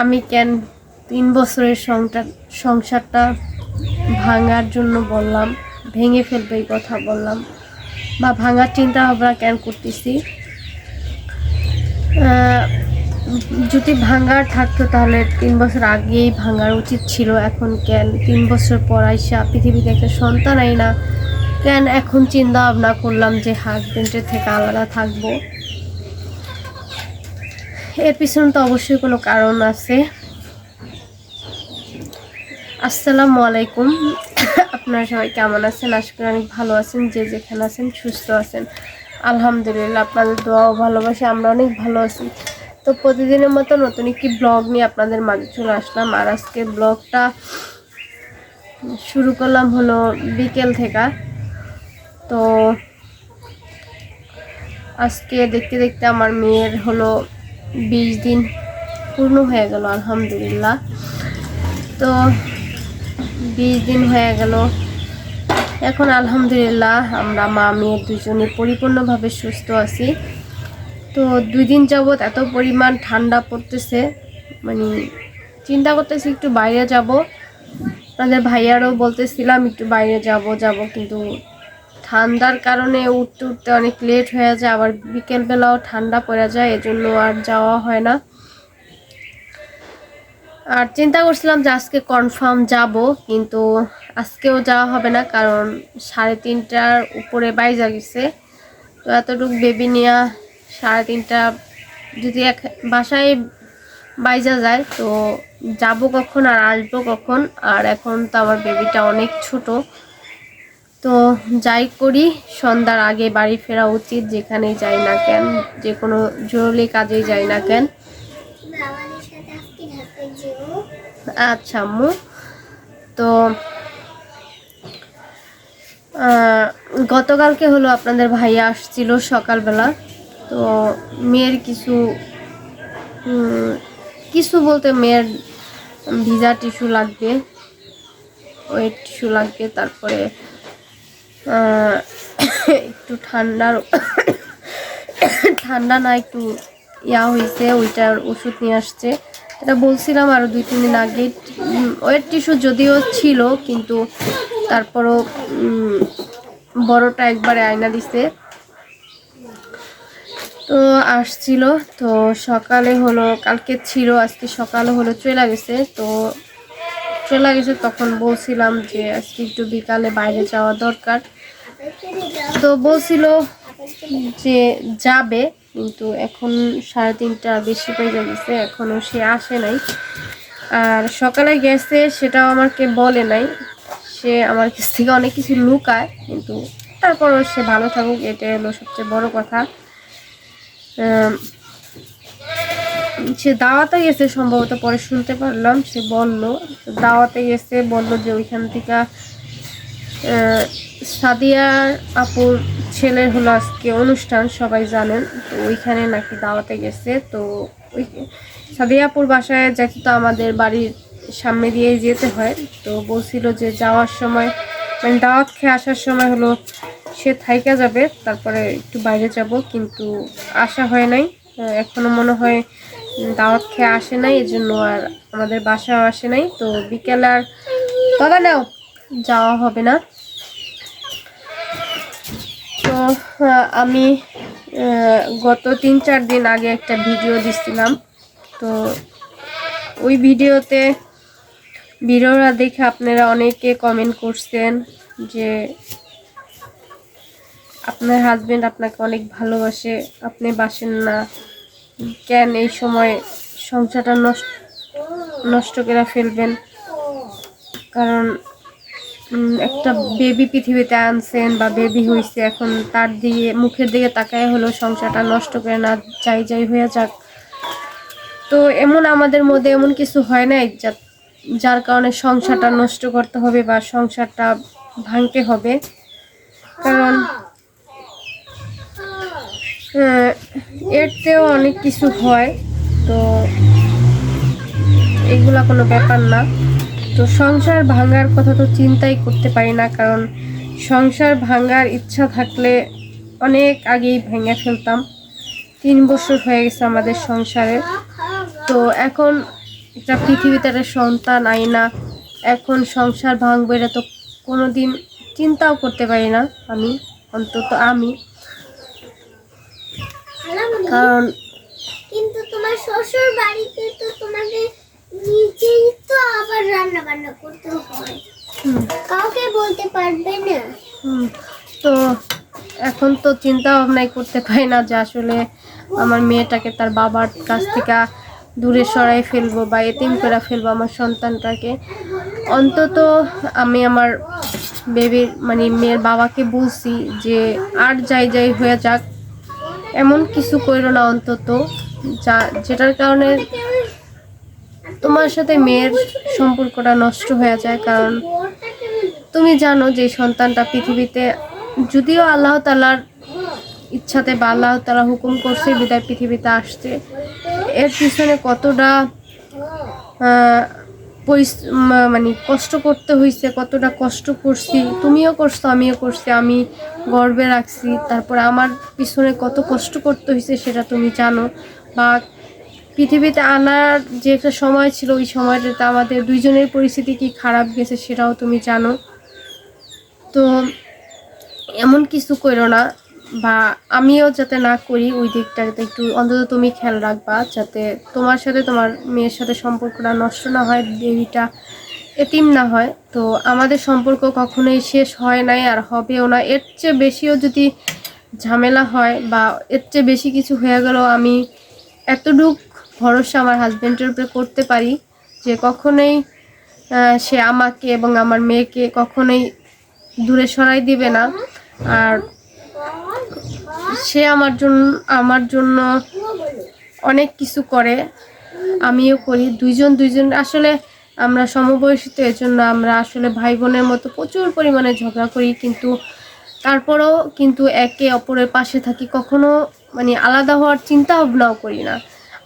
আমি কেন তিন বছরের সংসার, সংসারটা ভাঙার জন্য বললাম, ভেঙে ফেলবে এই কথা বললাম, বা ভাঙার চিন্তা ভাবনা কেন করতেছি? যদি ভাঙার থাকতো তাহলে তিন বছর আগেই ভাঙার উচিত ছিল, এখন কেন তিন বছর পর আইসা পৃথিবীতে একটা সন্তান আই না কেন এখন চিন্তা ভাবনা করলাম যে হাজবেন্ডের থেকে আলাদা থাকব? এর পিছনে তো অবশ্যই কোনো কারণ আছে। আসসালামু আলাইকুম। আপনারা সবাই কেমন আছেন? আশা করি অনেক ভালো আছেন, যে যেখানে আছেন, সুস্থ আছেন। আলহামদুলিল্লাহ, আপনাদের দোয়া ও ভালোবাসে, আমরা অনেক ভালো আছি। তো প্রতিদিনের মতো নতুন একটি ব্লগ নিয়ে আপনাদের মাঝে চলে আসলাম। আর আজকে ব্লগটা শুরু করলাম হলো বিকেল থেকে। তো আজকে দেখতে দেখতে আমার মেয়ের হলো বিশ দিন পূর্ণ হয়ে গেল, আলহামদুলিল্লাহ। তো বিশ দিন হয়ে গেল। এখন আলহামদুলিল্লাহ আমরা মা, মেয়ে দুজনে পরিপূর্ণভাবে সুস্থ আছি। তো দুই দিন যাবৎ এত পরিমাণ ঠান্ডা পড়তেছে মানে চিন্তা করতেছি একটু বাইরে যাব। আমাদের ভাইয়ারও বলতেছিলাম, একটু বাইরে যাব যাব কিন্তু ঠান্ডার কারণে উঠতে উঠতে অনেক লেট হয়ে যায়, আবার বিকেলবেলাও ঠান্ডা পড়ে যায়, এজন্য আর যাওয়া হয় না। আর চিন্তা করছিলাম যে আজকে কনফার্ম যাব, কিন্তু আজকেও যাওয়া হবে না, কারণ সাড়ে তিনটার উপরে বাইজা গেছে। তো এতটুকু বেবি নিয়ে সাড়ে তিনটা যদি এক বাসায় বাইজা যায়, তো যাব কখন আর আসব কখন? আর এখন তো আমার বেবিটা অনেক ছোট। তো যাই করি, সন্ধ্যার আগে বাড়ি ফেরা উচিত, যেখানেই যাই না কেন, যে কোনো জরুরি কাজেই যাই না কেন। আচ্ছা আম্মু, তো গতকালকে হলো আপনাদের ভাইয়া আসছিল সকালবেলা, তো মেয়ের কিছু কিছু বলতে মেয়ের ভিজা টিস্যু লাগবে, ওয়েট টিস্যু লাগবে, তারপরে একটু ঠান্ডার, ঠান্ডা না একটু ইয়া হয়েছে, ওইটার ওষুধ নিয়ে আসছে। এটা বলছিলাম আরও দুই, তিন দিন আগে ওয়েট টিস্যু যদিও ছিল, কিন্তু তারপরও বড়টা একবারে আয়না দিছে। তো আসছিল, তো সকালে হলো, কালকে ছিল, আজকে সকালে হলো চলে গেছে। তো চলে গেছে তখন বলছিলাম যে আজকে একটু বিকালে বাইরে যাওয়া দরকার। তো বলছিল যে যাবে, কিন্তু এখন সাড়ে তিনটা বেশি পেয়ে গেছে এখনও সে আসে নাই। আর সকালে গেছে, সেটাও আমাকে বলে নাই। সে আমার কাছ থেকে অনেক কিছু লুকায়, কিন্তু তারপরও সে ভালো থাকুক এটা হলো সবচেয়ে বড় কথা। সে দাওয়াতে গেছে, সম্ভবত পরে শুনতে পারলাম, সে বলল দাওয়াতে গেছে, বলল যে ওইখান থেকে সাদিয়ার আপুর ছেলের হলো আজকে অনুষ্ঠান সবাই জানেন। তো ওইখানে নাকি দাওয়াতে গেছে। তো ওই সাদিয়াপুর বাসায় যেতে তো আমাদের বাড়ির সামনে দিয়ে যেতে হয় তো বলছিল যে যাওয়ার সময় মানে দাওয়াত খেয়ে আসার সময় হলো সে থাইকা যাবে তারপরে একটু বাইরে যাব কিন্তু আসা হয় নাই। আহ, এখনও মনে হয় দাওয়াত খেয়ে আসে নাই এজন্য আর আমাদের বাসাও আসে নাই। তো বিকেলে আর বাবা নাও যাওয়া হবে না। তো আমি গত তিন চার দিন আগে একটা ভিডিও দিছিলাম। তো, ওই ভিডিওতে ভিডিওটা দেখে আপনারা অনেকে কমেন্ট করছেন যে, আপনার হাজবেন্ড আপনাকে অনেক ভালোবাসে, আপনি বাসেন না। কেন এই সময় সংসারটা নষ্ট নষ্ট করে ফেলবেন? কারণ একটা বেবি পৃথিবীতে আনছেন বা বেবি হয়েছে এখন তার দিকে, মুখের দিকে তাকায় হলো, সংসারটা নষ্ট করে না, যাই যাই হয়ে যাক। তো এমন আমাদের মধ্যে এমন কিছু হয় না যার কারণে সংসারটা নষ্ট করতে হবে বা সংসারটা ভাঙতে হবে। কারণ এরতেও অনেক কিছু হয়, তো এগুলা কোনো ব্যাপার না। তো সংসার ভাঙার কথা তো চিন্তাই করতে পারি না কারণ সংসার ভাঙার ইচ্ছা থাকলে অনেক আগেই ভেঙে ফেলতাম। তিন বছর হয়ে গেছে আমাদের সংসারে। তো এখন একটা পৃথিবীতে একটা সন্তান আই না। এখন সংসার ভাঙবো এটা তো কোনো দিন চিন্তাও করতে পারি না আমি অন্তত আমি। কারণ কিন্তু তোমার শ্বশুর বাড়িতে তো তোমাকে নিজেই তো আবার রান্না বান্না করতে হয়। কাউকে বলতে পারবে না। তো এখন তো চিন্তা ভাবনাই করতে পারি না যে আসলে আমার মেয়েটাকে তার বাবার কাছ থেকে দূরে সরাই ফেলব বা এতিম করে ফেলব আমার সন্তানটাকে। অন্তত আমি আমার বেবির মানে মেয়ের বাবাকে বলছি যে আর যাই যাই হয়ে যাক এমন কিছু করো না অন্তত যা যেটার কারণে তোমার সাথে মেয়ের সম্পর্কটা নষ্ট হয়ে যায়, কারণ তুমি জানো যে সন্তানটা পৃথিবীতে, যদিও আল্লাহ তালার ইচ্ছাতে বা আল্লাহ তালা হুকুম করছে বিদায় পৃথিবীতে আসছে এর পিছনে কতটা মানে কষ্ট করতে হয়েছে কতটা কষ্ট করছি, তুমিও করছ, আমিও করছি, আমি গর্বে রাখছি, তারপরে আমার পিছনে কত কষ্ট করতে হয়েছে সেটা তুমি জানো, বা পৃথিবীতে আনার যে একটা সময় ছিল, ওই সময়টাতে আমাদের দুইজনের পরিস্থিতি কি খারাপ গেছে সেটাও তুমি জানো। তো এমন কিছু করো না বা আমিও যাতে না করি, ওই দিকটাতে একটু অন্তত তুমি খেয়াল রাখবা যাতে তোমার সাথে তোমার মেয়ের সাথে সম্পর্কটা নষ্ট না হয় দেবীটা এতিম না হয়। তো আমাদের সম্পর্ক কখনোই শেষ হয় নাই আর হবেও না। এর চেয়ে বেশিও যদি ঝামেলা হয় বা এর চেয়ে বেশি কিছু হয়ে গেল আমি এতটুক ভরসা আমার হাজব্যান্ডের উপরে করতে পারি যে কখনোই সে আমাকে এবং আমার মেয়েকে কখনোই দূরে সরাই দিবে না। আর সে আমার জন্য আমার জন্য অনেক কিছু করে। আমিও করি, দুইজন দুইজন, আসলে আমরা সমবয়সী তো এজন্য আমরা আসলে ভাই বোনের মতো প্রচুর পরিমাণে ঝগড়া করি, কিন্তু তারপরেও কিন্তু একে অপরের পাশে থাকি, কখনো মানে আলাদা হওয়ার চিন্তা ভাবনাও করি না।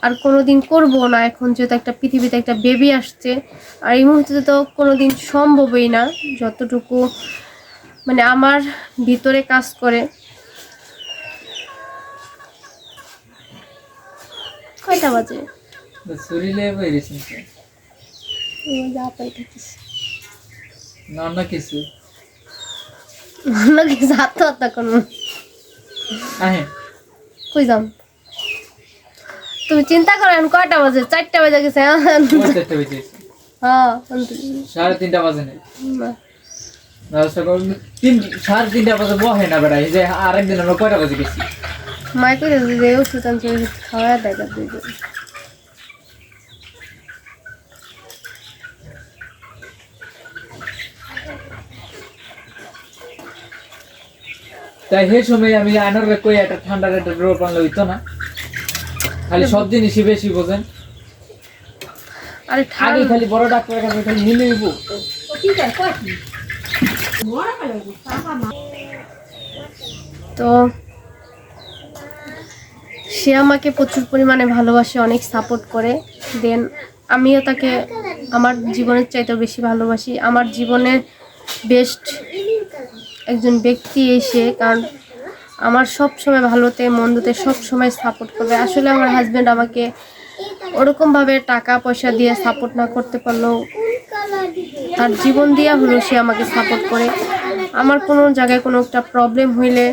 আর কোনো দিন করব না। এখন যেহেতু একটা পৃথিবীতে একটা বেবি আসছে আর এই মুহূর্তে তো কোনো দিন সম্ভবই না যতটুকু মানে আমার ভিতরে কাজ করে। কয়টা বাজে? না কিছু। কিছু কই যাম? তুমি চিন্তা করেন কয়টা বাজে? চারটা বাজে গেছে হ্যাঁ সাড়ে তিনটা বাজে না। তিন সাড়ে তিনটা বাজে বহে না বেড়াই যে আরেকদিন আমরা কয়টা বাজে গেছি? মাই যে ওষুধ আনছে খাওয়া দেখা দুইজন তাই সেই সময় আমি আনার কই একটা ঠান্ডার একটা ড্রপ আনলে হইতো না। খালি সব জিনিসই বেশি বোঝেন। আরে আগে খালি বড় ডাক্তার কাছে খালি নিলে হইব তো সে আমাকে প্রচুর পরিমাণে ভালোবাসে অনেক সাপোর্ট করে। দেন আমিও তাকে আমার জীবনের চাইতেও বেশি ভালোবাসি। আমার জীবনের বেস্ট একজন ব্যক্তি এসে কারণ আমার সব সময় ভালোতে, মন্দতে সব সময় সাপোর্ট করবে। আসলে আমার হাজব্যান্ড আমাকে ওরকমভাবে টাকা পয়সা দিয়ে সাপোর্ট না করতে পারলেও তার জীবন দিয়া হলেও সে আমাকে সাপোর্ট করে। আমার কোনো জায়গায় কোনো একটা প্রবলেম হইলে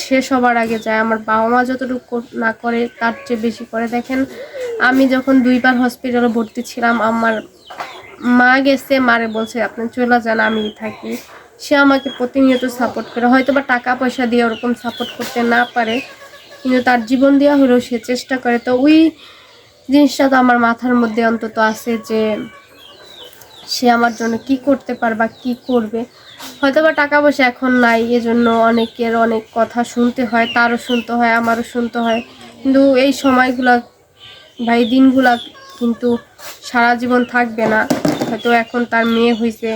সে সবার আগে যায়। আমার বাবা মা যতটুকু না করে তার চেয়ে বেশি করে। দেখেন, আমি যখন দুইবার হসপিটালে ভর্তি ছিলাম, আমার মা গেছে, মারে বলছে, আপনি চলে যান, আমি থাকি। সে আমাকে প্রতিনিয়ত সাপোর্ট করে। হয়তো বা টাকা পয়সা দিয়ে ওরকম সাপোর্ট করতে না পারে, কিন্তু তার জীবন দেওয়া হলেও সে চেষ্টা করে। তো ওই জিনিসটা তো আমার মাথার মধ্যে অন্তত আছে যে সে আমার জন্য কি করতে পারবে কি করবে। হয়তো বা টাকা পয়সা এখন নাই, এজন্য অনেকের অনেক কথা শুনতে হয়, তারও শুনতে হয়, আমারও শুনতে হয়। কিন্তু এই সময়গুলা ভাই, দিনগুলা কিন্তু সারা জীবন থাকবে না। হয়তো এখন তার মেয়ে হয়েছে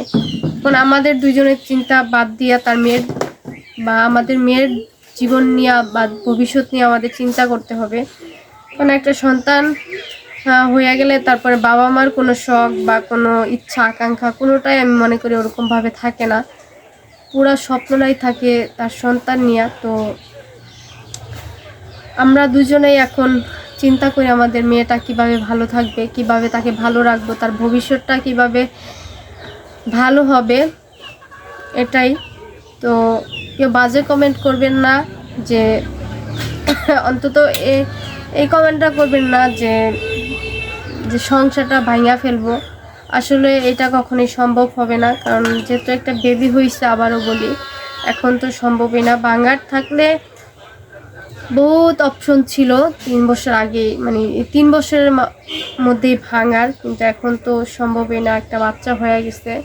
এখন আমাদের দুজনের চিন্তা বাদ দিয়া তার মেয়ের বা আমাদের মেয়ের জীবন নিয়ে বা ভবিষ্যৎ নিয়ে আমাদের চিন্তা করতে হবে। কারণ একটা সন্তান হয়ে গেলে তারপরে বাবা মার কোনো শখ বা কোনো ইচ্ছা, আকাঙ্ক্ষা কোনোটাই আমি মনে করি ওরকমভাবে থাকে না। পুরা স্বপ্নটাই থাকে তার সন্তান নিয়ে। তো আমরা দুজনেই এখন চিন্তা করি আমাদের মেয়েটা কীভাবে ভালো থাকবে, কীভাবে তাকে ভালো রাখব, তার ভবিষ্যৎটা কীভাবে ভালো হবে, এটাই। তো কেউ বাজে কমেন্ট করবেন না যে, অন্তত এই কমেন্টটা করবেন না যে যে সংসারটা ভাঙা ফেলব। আসলে এটা কখনোই সম্ভব হবে না, কারণ যেহেতু একটা বেবি হয়েছে আবারও বলি, এখন তো সম্ভবই না। ভাঙার থাকলে বহুত অপশন ছিল। তিন বছর আগে মানে তিন বছরের মধ্যে ভাঙার, কিন্তু এখন তো সম্ভবই না, একটা বাচ্চা হয়ে গেছে।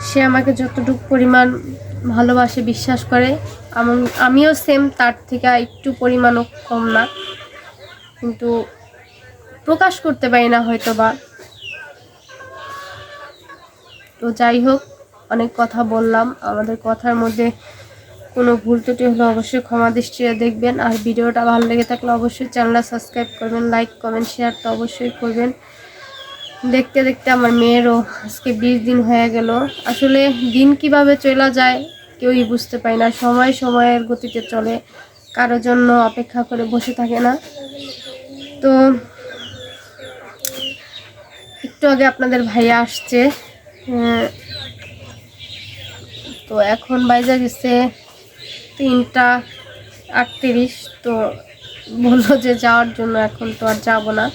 সে আমাকে যতটুকু পরিমাণ ভালোবাসে, বিশ্বাস করে আমন- আমিও সেম তার থেকে একটু পরিমাণও কম না। কিন্তু প্রকাশ করতে পারি না হয়তো বা তো যাই হোক, অনেক কথা বললাম। আমাদের কথার মধ্যে কোনো ভুল ত্রুটি হলে অবশ্যই ক্ষমা দৃষ্টিতে দেখবেন। আর ভিডিওটা ভালো লেগে থাকলে অবশ্যই চ্যানেলটা সাবস্ক্রাইব করবেন, লাইক, কমেন্ট শেয়ার তো অবশ্যই করবেন। দেখতে দেখতে আমার মেয়েরও আজকে বিশ দিন হয়ে গেল। আসলে দিন কীভাবে চলা যায় কেউই বুঝতে পারি না। সময় সময়ের গতিতে চলে, কারও জন্য অপেক্ষা করে বসে থাকে না। তো একটু আগে আপনাদের ভাইয়া আসছে। তো এখন বাইজা গেছে। তিনটা আটত্রিশ তো বলল যে যাওয়ার জন্য এখন তো আর যাব না।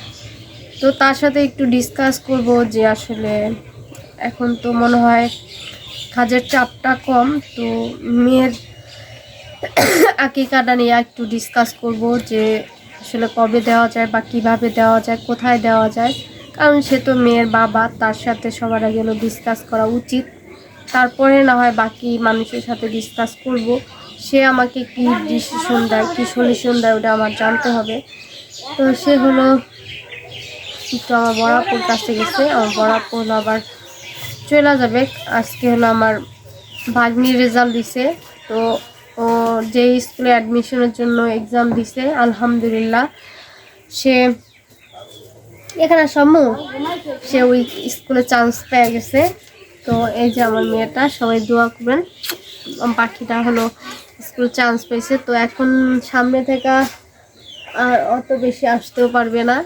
তো তার সাথে একটু ডিসকাস করব যে আসলে এখন তো মনে হয় কাজের চাপটা কম, তো মেয়ের আকিকাটা নিয়ে একটু ডিসকাস করব যে আসলে কবে দেওয়া যায় বা কীভাবে দেওয়া যায়, কোথায় দেওয়া যায়। কারণ সে তো মেয়ের বাবা, তার সাথে সবার আগে ডিসকাস করা উচিত। তারপরে না হয় বাকি মানুষের সাথে ডিসকাস করব। সে আমাকে কি ডিসিশন দেয়, কি সলিউশন দেয়, ওটা আমার জানতে হবে। তো সে হলো একটু আমার বড়াপুর কাছে গেছে আমার বড়াপুর হলো আবার চলে যাবে। আজকে হলো আমার ভাগ্নির রেজাল্ট দিছে। তো ও যে স্কুলে অ্যাডমিশনের জন্য এক্সাম দিছে, আলহামদুলিল্লাহ। সে এখানে সম্মু, সে ওই স্কুলে চান্স পেয়ে গেছে। তো এই যে আমার মেয়েটা, সবাই দোয়া করবেন। পাখিটা হলো স্কুল চান্স পেয়েছে। তো এখন সামনে থেকে আর অত বেশি আসতেও পারবে না।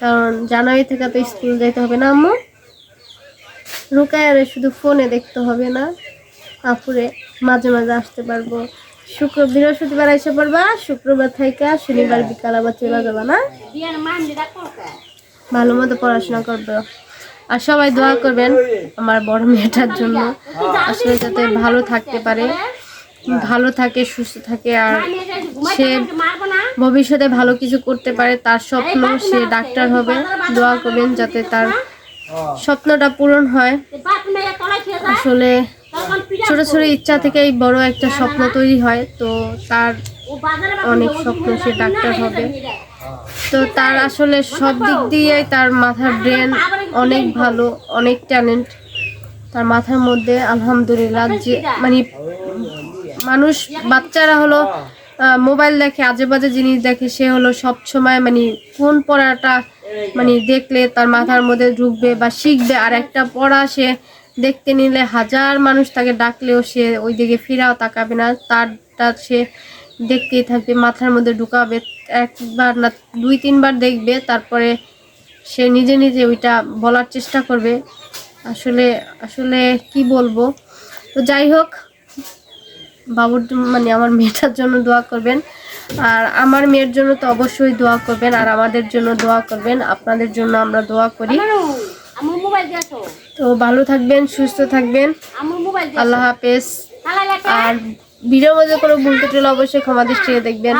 কারণ জানুয়ারি থেকে তো স্কুল যেতে হবে না, আম্মু। রুকায়ারে শুধু ফোনে দেখতে হবে না আপুরে মাঝে মাঝে আসতে পারব। শুক্র বৃহস্পতিবার এসে পড়বা, শুক্রবার থেকে শনিবার বিকাল আবার চলে যাবা, না? ভালো মতো পড়াশোনা করবে। আর সবাই দোয়া করবেন আমার বড় মেয়েটার জন্য, আসলে যাতে ভালো থাকতে পারে। ভালো থাকে সুস্থ থাকে আর সে ভবিষ্যতে ভালো কিছু করতে পারে তার স্বপ্ন সে ডাক্তার হবে দোয়া করবেন যাতে তার স্বপ্নটা পূরণ হয় আসলে ছোট ছোট ইচ্ছা থেকেই বড় একটা স্বপ্ন তৈরি হয় তো তার অনেক স্বপ্ন সে ডাক্তার হবে তো তার আসলে সব দিক দিয়ে তার মাথার ব্রেন অনেক ভালো অনেক ট্যালেন্ট তার মাথার মধ্যে আলহামদুলিল্লাহ যে মানে মানুষ বাচ্চারা হলো মোবাইল দেখে আজে বাজে জিনিস দেখে সে হলো সব সময় মানে কোন পড়াটা মানে দেখলে তার মাথার মধ্যে ঢুকবে বা শিখবে। আর একটা পড়া সে দেখতে নিলে হাজার মানুষ তাকে ডাকলেও সে ওই দিকে ফিরাও তাকাবে না। তারটা সে দেখতেই থাকবে মাথার মধ্যে ঢুকাবে। একবার না দুই তিনবার দেখবে তারপরে সে নিজে নিজে ওইটা বলার চেষ্টা করবে। আসলে আসলে কি বলব? তো যাই হোক বাবুর মানে আমার মেয়েটার জন্য দোয়া করবেন। আর আমার মেয়ের জন্য তো অবশ্যই দোয়া করবেন আর আমাদের জন্য দোয়া করবেন। আপনাদের জন্য আমরা দোয়া করি। তো ভালো থাকবেন সুস্থ থাকবেন। আল্লাহ হাফেজ। আর ভিডিওর মধ্যে কোনো ভুল ত্রুটি অবশ্যই ক্ষমা দৃষ্টিতে দেখবেন।